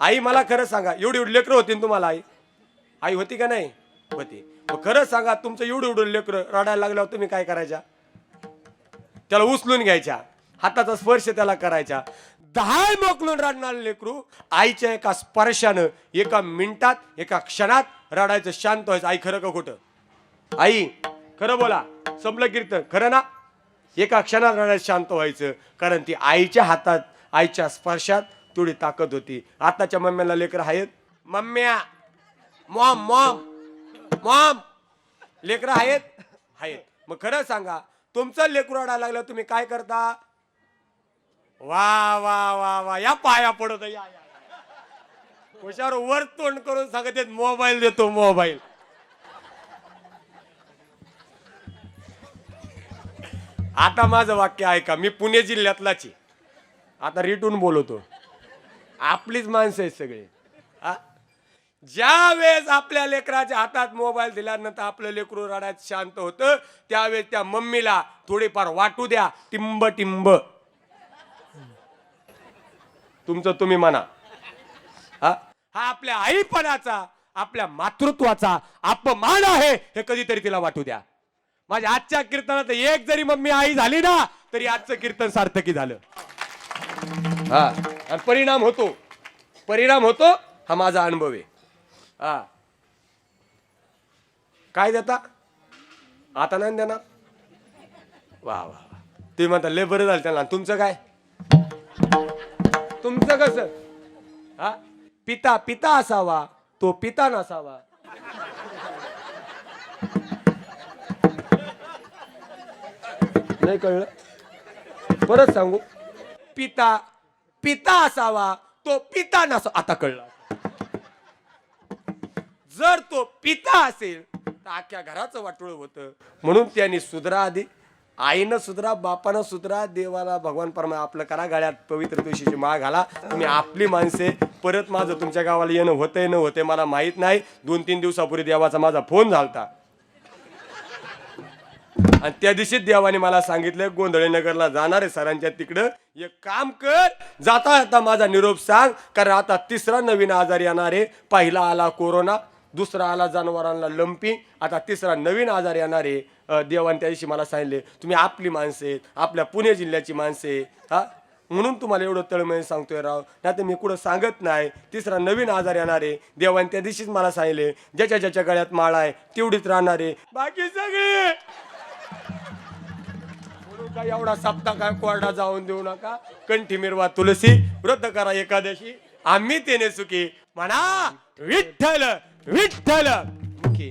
आई मला खरं सांगा एवढी एवढी लेकरं होती तुम्हाला आई? आई होती का नाही? होती. मग खरं सांगा तुमचं एवढं एवढं लेकरं रडायला लागल्यावर तुम्ही काय करायच्या? त्याला उचलून घ्यायच्या. हाताचा स्पर्श त्याला करायचा. दहा मोकलून रडणार लेकरू आईच्या एका स्पर्शानं एका मिनिटात एका क्षणात रडायचं शांत व्हायचं. आई खरं का खोटं? आई खरं बोला. संपलं कीर्तन. खरं ना? एका क्षणात रडायचं शांत व्हायचं. कारण ती आईच्या हातात आईच्या स्पर्शात तेवढी ताकद होती. आताच्या मम्म्याला लेकर आहेत. मम्म्या मॉम मॉम मॉम लेकरं आहेत. आहेत. मग खरं सांगा तुमचं लेकरू रडायला लागलं तुम्ही काय करता? वा वा वा वा या पाया पडत या या, हुशार वर तोंड करून सांगत येत मोबाईल देतो मोबाईल. आता माझं वाक्य ऐका मी पुणे जिल्ह्यातलाच आहे. आता रिटून बोलवतो आपलीच माणसं आहेत सगळी. आ? ज्या वेळेस आपल्या लेकराच्या हातात मोबाईल दिल्यानंतर आपलं लेकरू रडायचं शांत होतं त्यावेळेस त्या मम्मीला थोडीफार वाटू द्या टिंब टिंब. तुमचं तुम्ही म्हणा. हा? हा आपल्या आईपणाचा आपल्या मातृत्वाचा अपमान आहे हे कधीतरी तिला वाटू द्या. माझ्या आजच्या कीर्तनात एक जरी मम्मी आई झाली ना तरी आजचं कीर्तन सार्थकी झालं. हा आणि परिणाम होतो. परिणाम होतो हा माझा अनुभव आहे. हा. काय देता? आता नाही देणार? वा वा वा. तुम्ही म्हणता लय बरं झालं त्यांना. तुमचं काय? तुमचं कसं? हा? पिता पिता असावा तो पिता नसावा. नाही कळलं? परत सांगू. पिता पिता असावा तो पिता नसा आता कळलं. जर तो पिता असेल तर अख्ख्या घराचं वाटोळ होतं. म्हणून त्यांनी सुधरा आधी आईनं सुधरा बापानं सुधरा देवाला भगवान परमा आपलं करा गाड्यात पवित्र तुळशीची माळ घाला. तुम्ही आपली माणसे परत माझं तुमच्या गावाला येणं होतंय न होतंय मला माहीत नाही. दोन तीन दिवसापूर्वी देवाचा माझा फोन झालता. आणि त्या दिवशी देवाने मला सांगितलं गोंधळे नगरला जाणार आहे सरांच्या तिकडं. एक काम कर जाता जाता माझा निरोप सांग कारण आता तिसरा नवीन आजार येणार आहे. पहिला आला कोरोना दुसरा आला जनावरांना लंपी आता तिसरा नवीन आजार येणार आहे. देवाने त्या दिवशी मला सांगितले तुम्ही आपली माणसे आपल्या पुणे जिल्ह्याची माणसे आहे हा? म्हणून तुम्हाला एवढं तळमळ सांगतोय राव. नाही तर मी कुठं सांगत नाही तिसरा नवीन आजार येणार आहे. देवाने त्या दिवशीच मला सांगितले ज्याच्या ज्याच्या गळ्यात माळा आहे तेवढीच राहणार आहे. बाकी सगळे नका एवढा सप्ताह काय कोरडा जाऊन देऊ नका. कंठी मिरवा तुलसी व्रत करा एकादशी. आम्ही तेने सुखी. म्हणा विठ्ठल विठ्ठल. मुखी